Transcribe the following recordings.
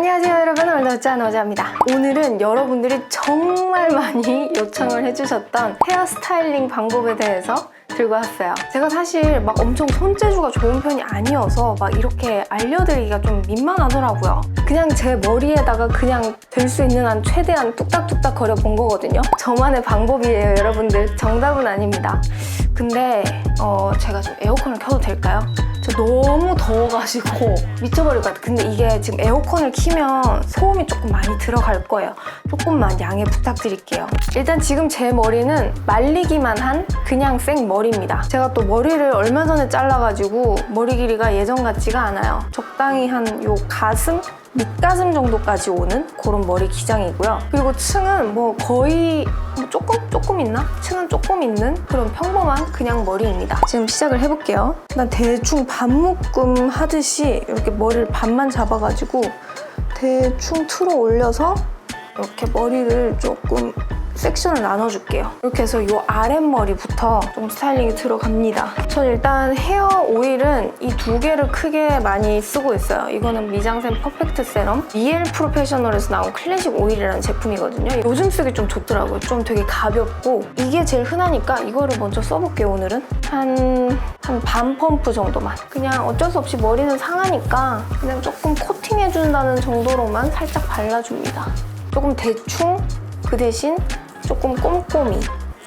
안녕하세요 여러분. 오늘도 짠 어자입니다. 오늘은 여러분들이 정말 많이 요청을 해주셨던 헤어스타일링 방법에 대해서 들고 왔어요. 제가 사실 막 엄청 손재주가 좋은 편이 아니어서 막 이렇게 알려드리기가 좀 민망하더라고요. 그냥 제 머리에다가 그냥 될 수 있는 한 최대한 뚝딱뚝딱 거려 본 거거든요. 저만의 방법이에요 여러분들. 정답은 아닙니다. 근데 어, 제가 좀 에어컨을 켜도 될까요? 저 너무 더워가지고 미쳐버릴 것 같아요. 근데 이게 지금 에어컨을 키면 소음이 조금 많이 들어갈 거예요. 조금만 양해 부탁드릴게요. 일단 지금 제 머리는 말리기만 한 그냥 생 머리입니다. 제가 또 머리를 얼마 전에 잘라가지고 머리 길이가 예전 같지가 않아요. 적당히 한 요 가슴? 밑가슴 정도까지 오는 그런 머리 기장이고요. 그리고 층은 뭐 거의 뭐 조금 조금 있나? 층은 조금 있는 그런 평범한 그냥 머리입니다. 지금 시작을 해볼게요. 난 대충 반묶음 하듯이 이렇게 머리를 반만 잡아가지고 대충 틀어 올려서 이렇게 머리를 조금 섹션을 나눠줄게요. 이렇게 해서 이 아랫머리부터 좀 스타일링이 들어갑니다. 전 일단 헤어 오일은 이 두 개를 크게 많이 쓰고 있어요. 이거는 미장센 퍼펙트 세럼 EL 프로페셔널에서 나온 클래식 오일이라는 제품이거든요. 요즘 쓰기 좀 좋더라고요. 좀 되게 가볍고 이게 제일 흔하니까 이거를 먼저 써볼게요, 오늘은. 한, 한 반 펌프 정도만. 그냥 어쩔 수 없이 머리는 상하니까 그냥 조금 코팅해준다는 정도로만 살짝 발라줍니다. 조금 대충 그 대신 조금 꼼꼼히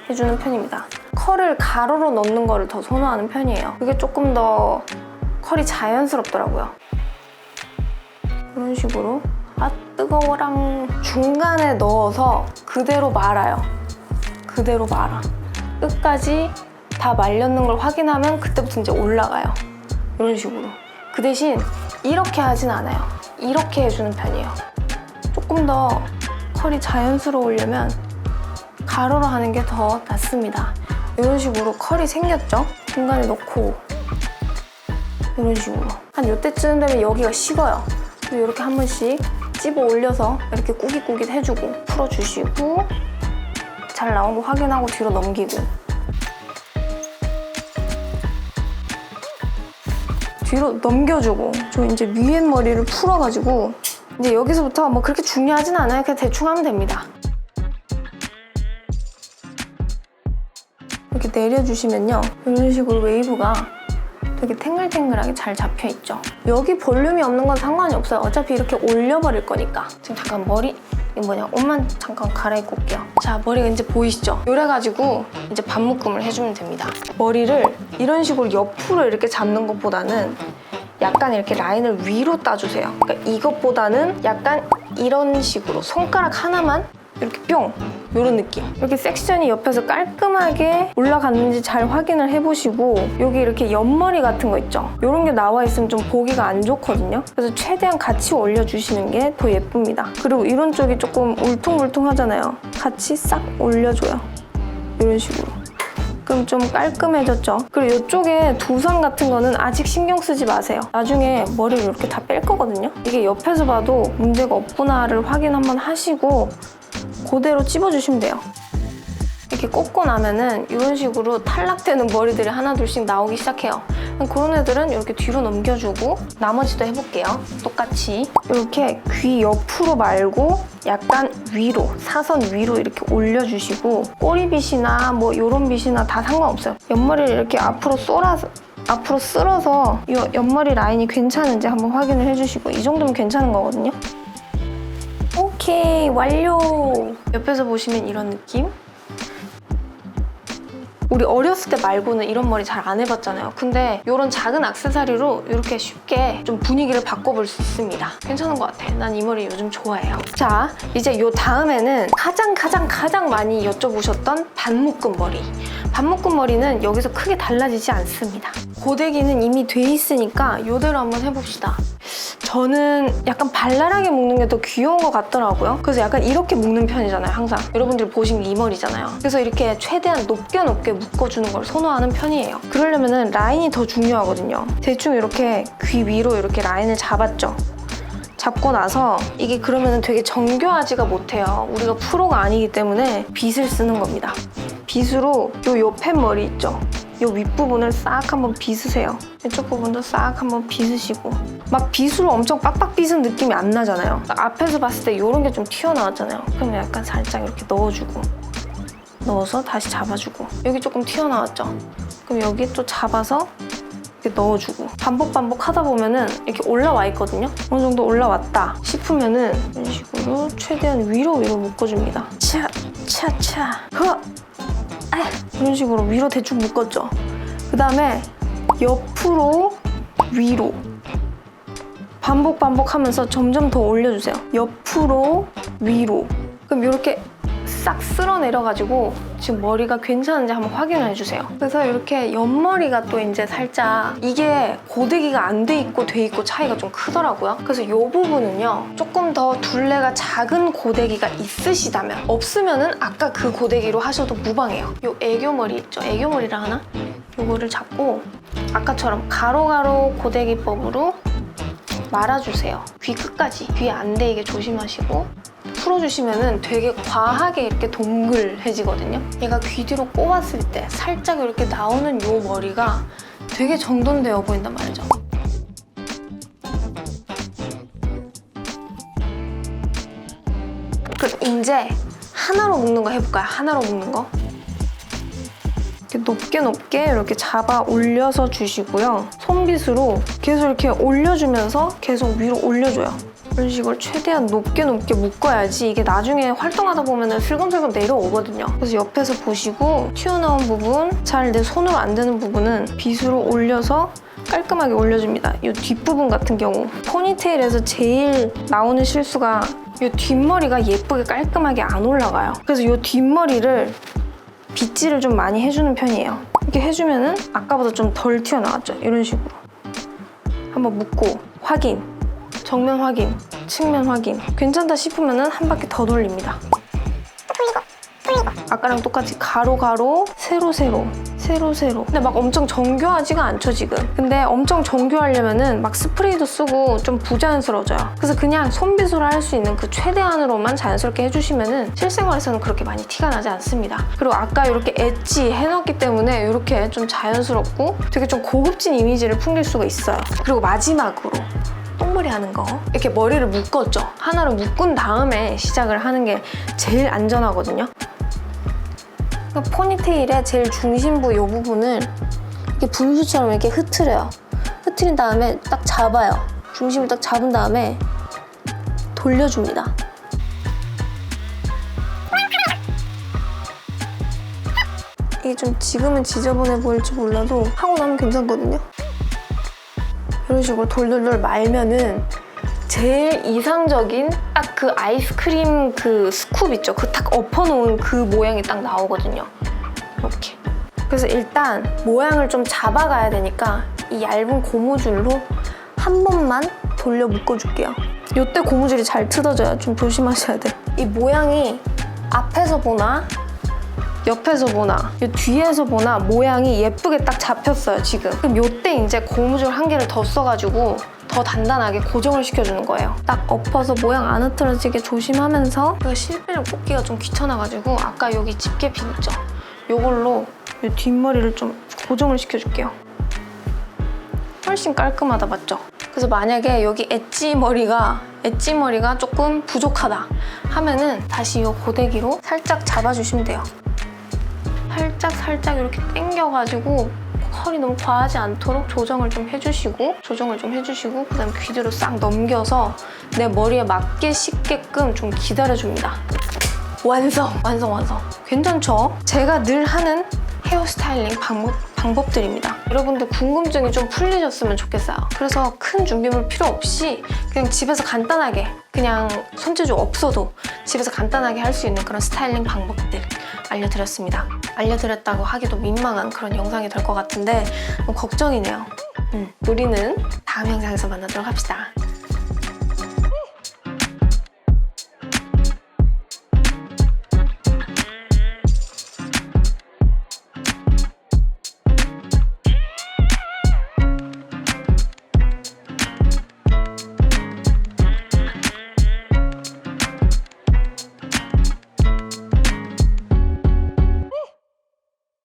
해주는 편입니다. 컬을 가로로 넣는 거를 더 선호하는 편이에요. 그게 조금 더 컬이 자연스럽더라고요. 이런 식으로 아 뜨거워랑 중간에 넣어서 그대로 말아요. 그대로 말아. 끝까지 다 말렸는 걸 확인하면 그때부터 이제 올라가요. 이런 식으로. 그 대신 이렇게 하진 않아요. 이렇게 해주는 편이에요. 조금 더 컬이 자연스러우려면 가로로 하는 게 더 낫습니다. 이런 식으로 컬이 생겼죠? 중간에 넣고 이런 식으로 한 이때쯤 되면 여기가 식어요. 그리고 이렇게 한 번씩 찝어 올려서 이렇게 꾸깃꾸깃 해주고 풀어주시고 잘 나온 거 확인하고 뒤로 넘기고 뒤로 넘겨주고 저 이제 위에 머리를 풀어가지고 이제 여기서부터 뭐 그렇게 중요하진 않아요. 그냥 대충 하면 됩니다. 이렇게 내려주시면요. 이런 식으로 웨이브가 되게 탱글탱글하게 잘 잡혀 있죠. 여기 볼륨이 없는 건 상관이 없어요. 어차피 이렇게 올려버릴 거니까. 지금 잠깐 머리 이거 뭐냐 옷만 잠깐 갈아입고 올게요. 자 머리가 이제 보이시죠? 이래가지고 이제 반묶음을 해주면 됩니다. 머리를 이런 식으로 옆으로 이렇게 잡는 것보다는 약간 이렇게 라인을 위로 따주세요. 그러니까 이것보다는 약간 이런 식으로 손가락 하나만 이렇게 뿅! 이런 느낌. 이렇게 섹션이 옆에서 깔끔하게 올라갔는지 잘 확인을 해보시고 여기 이렇게 옆머리 같은 거 있죠? 이런 게 나와 있으면 좀 보기가 안 좋거든요? 그래서 최대한 같이 올려주시는 게 더 예쁩니다. 그리고 이런 쪽이 조금 울퉁불퉁 하잖아요. 같이 싹 올려줘요. 이런 식으로. 그럼 좀 깔끔해졌죠. 그리고 이쪽에 두상 같은 거는 아직 신경 쓰지 마세요. 나중에 머리를 이렇게 다 뺄 거거든요. 이게 옆에서 봐도 문제가 없구나를 확인 한번 하시고 그대로 찝어주시면 돼요. 이렇게 꽂고 나면은 이런 식으로 탈락되는 머리들이 하나 둘씩 나오기 시작해요. 그런 애들은 이렇게 뒤로 넘겨주고 나머지도 해볼게요. 똑같이 이렇게 귀 옆으로 말고 약간 위로 사선 위로 이렇게 올려주시고 꼬리빗이나 뭐 이런 빗이나 다 상관없어요. 옆머리를 이렇게 앞으로 쏠아서 앞으로 쓸어서 이 옆머리 라인이 괜찮은지 한번 확인을 해주시고 이 정도면 괜찮은 거거든요. 오케이 완료. 옆에서 보시면 이런 느낌. 우리 어렸을 때 말고는 이런 머리 잘 안 해봤잖아요. 근데 이런 작은 악세사리로 이렇게 쉽게 좀 분위기를 바꿔볼 수 있습니다. 괜찮은 것 같아. 난 이 머리 요즘 좋아해요. 자, 이제 요 다음에는 가장 가장 가장 많이 여쭤보셨던 반묶음 머리. 반묶음 머리는 여기서 크게 달라지지 않습니다. 고데기는 이미 돼 있으니까 이대로 한번 해봅시다. 저는 약간 발랄하게 묶는 게 더 귀여운 것 같더라고요. 그래서 약간 이렇게 묶는 편이잖아요, 항상. 여러분들 보신 게 이 머리잖아요. 그래서 이렇게 최대한 높게 높게 묶어주는 걸 선호하는 편이에요. 그러려면 라인이 더 중요하거든요. 대충 이렇게 귀 위로 이렇게 라인을 잡았죠. 잡고 나서 이게 그러면 되게 정교하지가 못해요. 우리가 프로가 아니기 때문에 빗을 쓰는 겁니다. 빗으로 요 옆에 머리 있죠? 이 윗부분을 싹 한번 빗으세요. 이쪽 부분도 싹 한번 빗으시고 막 빗으로 엄청 빡빡 빗은 느낌이 안 나잖아요. 앞에서 봤을 때 이런 게 좀 튀어나왔잖아요. 그럼 약간 살짝 이렇게 넣어주고 넣어서 다시 잡아주고 여기 조금 튀어나왔죠? 그럼 여기 또 잡아서 이렇게 넣어주고 반복 반복 하다 보면은 이렇게 올라와 있거든요. 어느 정도 올라왔다 싶으면은 이런 식으로 최대한 위로 위로 묶어줍니다. 차, 차, 차, 허, 아, 이런 식으로 위로 대충 묶었죠. 그 다음에 옆으로 위로 반복 반복하면서 점점 더 올려주세요. 옆으로 위로. 그럼 이렇게 싹 쓸어 내려가지고 지금 머리가 괜찮은지 한번 확인을 해주세요. 그래서 이렇게 옆머리가 또 이제 살짝 이게 고데기가 안 돼 있고 돼 있고 차이가 좀 크더라고요. 그래서 이 부분은요 조금 더 둘레가 작은 고데기가 있으시다면 없으면은 아까 그 고데기로 하셔도 무방해요. 이 애교머리 있죠? 애교머리라 하나? 이거를 잡고 아까처럼 가로가로 고데기법으로 말아주세요. 귀 끝까지 귀 안 대이게 조심하시고 풀어주시면은 되게 과하게 이렇게 동글해지거든요. 얘가 귀 뒤로 꼬았을 때 살짝 이렇게 나오는 요 머리가 되게 정돈되어 보인단 말이죠. 그럼 이제 하나로 묶는 거 해볼까요? 하나로 묶는 거. 높게 높게 이렇게 잡아 올려서 주시고요. 손빗으로 계속 이렇게 올려주면서 계속 위로 올려줘요. 이런 식으로 최대한 높게 높게 묶어야지 이게 나중에 활동하다 보면 슬금슬금 내려오거든요. 그래서 옆에서 보시고 튀어나온 부분, 잘 내 손으로 안 되는 부분은 빗으로 올려서 깔끔하게 올려줍니다. 이 뒷부분 같은 경우 포니테일에서 제일 나오는 실수가 이 뒷머리가 예쁘게 깔끔하게 안 올라가요. 그래서 이 뒷머리를 빗질을 좀 많이 해주는 편이에요. 이렇게 해주면은 아까보다 좀 덜 튀어나왔죠. 이런 식으로. 한번 묶고 확인. 정면 확인. 측면 확인. 괜찮다 싶으면은 한 바퀴 더 돌립니다. 아까랑 똑같이 가로 가로 세로 세로 세로 세로. 근데 막 엄청 정교하지가 않죠 지금. 근데 엄청 정교하려면은 막 스프레이도 쓰고 좀 부자연스러워져요. 그래서 그냥 손빗으로 할 수 있는 그 최대한으로만 자연스럽게 해주시면은 실생활에서는 그렇게 많이 티가 나지 않습니다. 그리고 아까 이렇게 엣지 해놨기 때문에 이렇게 좀 자연스럽고 되게 좀 고급진 이미지를 풍길 수가 있어요. 그리고 마지막으로 똥머리 하는 거. 이렇게 머리를 묶었죠. 하나로 묶은 다음에 시작을 하는 게 제일 안전하거든요 그 포니테일의 제일 중심부 이 부분을 이렇게 분수처럼 이렇게 흐트려요. 흐트린 다음에 딱 잡아요. 중심을 딱 잡은 다음에 돌려줍니다. 이게 좀 지금은 지저분해 보일지 몰라도 하고 나면 괜찮거든요. 이런 식으로 돌돌돌 말면은 제일 이상적인 딱 그 아이스크림 그 스쿱 있죠? 그 딱 엎어놓은 그 모양이 딱 나오거든요. 이렇게. 그래서 일단 모양을 좀 잡아가야 되니까 이 얇은 고무줄로 한 번만 돌려 묶어줄게요. 이때 고무줄이 잘 뜯어져요. 좀 조심하셔야 돼. 이 모양이 앞에서 보나 옆에서 보나 이 뒤에서 보나 모양이 예쁘게 딱 잡혔어요 지금 그럼 이때 이제 고무줄 한 개를 더 써가지고 더 단단하게 고정을 시켜주는 거예요. 딱 엎어서 모양 안 흐트러지게 조심하면서 그 실핀을 꽂기가 좀 귀찮아가지고 아까 여기 집게핀 있죠? 이걸로 이 뒷머리를 좀 고정을 시켜줄게요. 훨씬 깔끔하다 맞죠? 그래서 만약에 여기 엣지 머리가 엣지 머리가 조금 부족하다 하면은 다시 이 고데기로 살짝 잡아주시면 돼요. 살짝 살짝 이렇게 당겨가지고 컬이 너무 과하지 않도록 조정을 좀 해주시고 조정을 좀 해주시고 그 다음 귀 뒤로 싹 넘겨서 내 머리에 맞게 씻게끔 좀 기다려줍니다. 완성! 완성 완성! 괜찮죠? 제가 늘 하는 헤어스타일링 방법, 방법들입니다. 여러분들 궁금증이 좀 풀리셨으면 좋겠어요. 그래서 큰 준비물 필요 없이 그냥 집에서 간단하게 그냥 손재주 없어도 집에서 간단하게 할 수 있는 그런 스타일링 방법들 알려드렸습니다. 알려드렸다고 하기도 민망한 그런 영상이 될 것 같은데 좀 걱정이네요. 음, 우리는 다음 영상에서 만나도록 합시다.